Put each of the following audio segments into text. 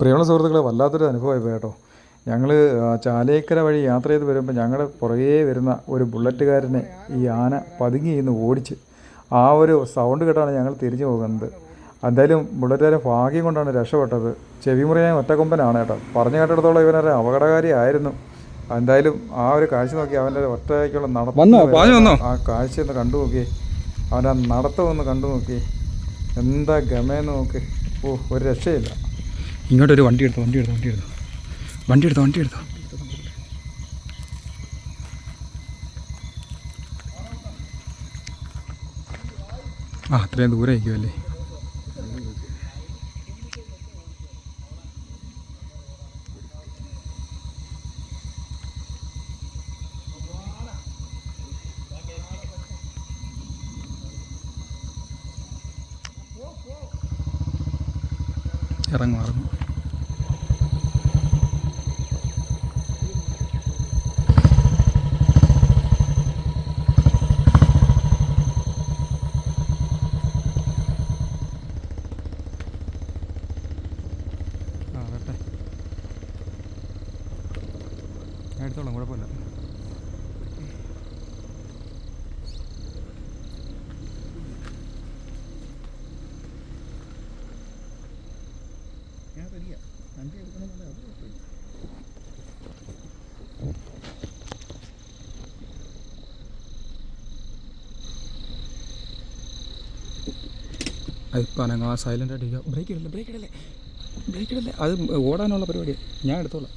പ്രിയമുള്ള സുഹൃത്തുക്കളെ വല്ലാത്തൊരു അനുഭവമായി കേട്ടോ. ഞങ്ങൾ ചാലേക്കര വഴി യാത്ര ചെയ്ത് വരുമ്പോൾ ഞങ്ങളുടെ പുറകേ വരുന്ന ഒരു ബുള്ളറ്റുകാരനെ ഈ ആന പതുങ്ങി ഇന്ന് ഓടിച്ച് ആ ഒരു സൗണ്ട് കേട്ടാണ് ഞങ്ങൾ തിരിഞ്ഞു പോകുന്നത്. എന്തായാലും ബുള്ളറ്റുകാരെ ഭാഗ്യം കൊണ്ടാണ് രക്ഷപ്പെട്ടത്. ചെവിമുറിയായ ഒറ്റക്കൊമ്പനാണ് കേട്ടോ. പറഞ്ഞു കേട്ടിടത്തോളം ഇവനൊരു അപകടകാരി ആയിരുന്നു. എന്തായാലും ആ ഒരു കാഴ്ച നോക്കി അവന്റെ ഒറ്റയ്ക്കുള്ള നടത്തം? ആ കാഴ്ച ഒന്ന് കണ്ടു നോക്കി. അവന്റെ ആ നടത്തം ഒന്ന് കണ്ടു നോക്കി. എന്താ ഗമയെന്ന് നോക്ക്. ഓ ഒരു രക്ഷയില്ല. ഇങ്ങോട്ടൊരു വണ്ടി എടുത്തു വണ്ടി എടുത്തു വണ്ടി എടുത്തു. വണ്ടി എടുത്തു വണ്ടി എടുത്തു. ആ അത്രയും ദൂരം ആയിരിക്കുമല്ലേ എടുത്തോളാം ഇറങ്ങും ആ വണ്ടി ഞാൻ അത് കുഴപ്പമില്ല. സൈലന്റ് ബ്രേക്ക് ഇടല്ലേ ബ്രേക്ക് ഇടല്ലേ ബ്രേക്ക് ഇടല്ലേ. അത് ഓടാനുള്ള പരിപാടിയാണ് ഞാൻ എടുത്തോളാം.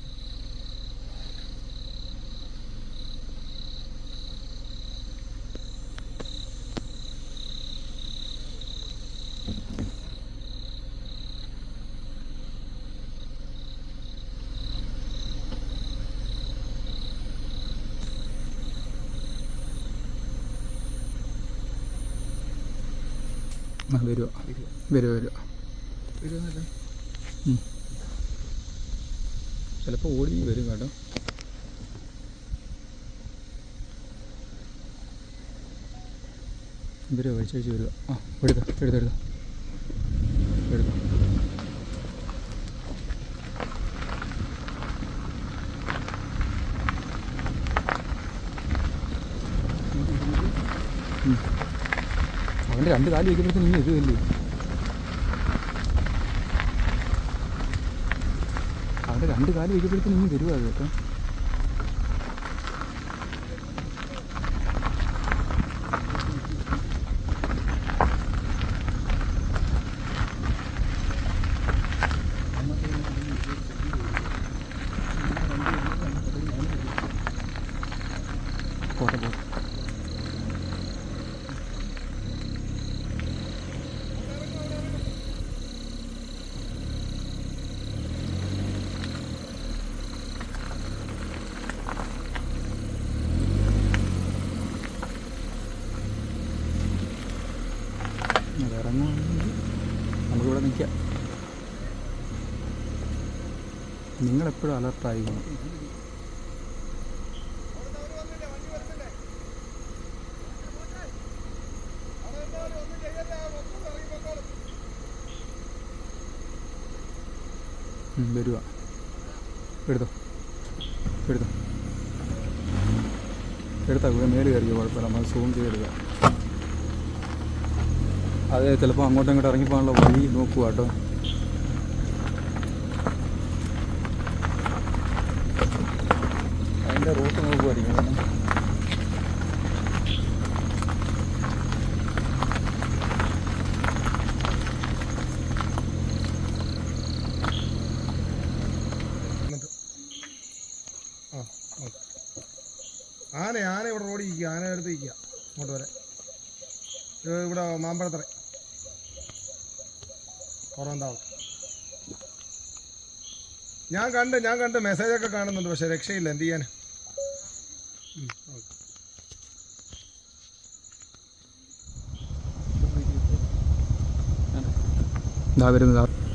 വരുക വരുക വരുക ചിലപ്പോൾ ഓടി വരും കേട്ടോ. വരിക കഴിച്ച് കഴിച്ച് വരിക ആ എടുത്ത എടുത്ത എടുത്ത. എടുത്ത. അവന്റെ രണ്ട് കാലി വയ്ക്കുമ്പോഴത്തേക്കും നീ വരുമല്ലേ അവന്റെ രണ്ട് കാലി വയ്ക്കുമ്പോഴത്തേക്കും നീ വരുവാ കേട്ടോ. നമുക്കിവിടെ നിൽക്കാം നിങ്ങളെപ്പോഴും അലർട്ടായിരിക്കണം വരുക എടുത്തോ. എടുത്തോ. എടുത്താ ഇവിടെ മേൽ കയറിയോ കുഴപ്പമില്ല. നമ്മൾ സൂം ചെയ്തെടുക്കാം. അത് ചിലപ്പോൾ അങ്ങോട്ടും ഇങ്ങോട്ടും ഇറങ്ങിപ്പോകാനുള്ള വഴി നോക്കുക കേട്ടോ. അതിന്റെ റൂട്ട് നോക്കുമായിരിക്കും ആന ആന ഇവിടെ റോഡിൽ ഇരിക്കുക ആന അടുത്ത് ഇരിക്കുക ഇങ്ങോട്ട് വരെ. ഇവിടെ മാമ്പഴത്തറ. പുറന്താവും ഞാൻ കണ്ട് ഞാൻ കണ്ട് മെസ്സേജൊക്കെ കാണുന്നുണ്ട് പക്ഷെ രക്ഷയില്ല. എന്ത് ചെയ്യാൻ. ഇതാ വരുന്നത്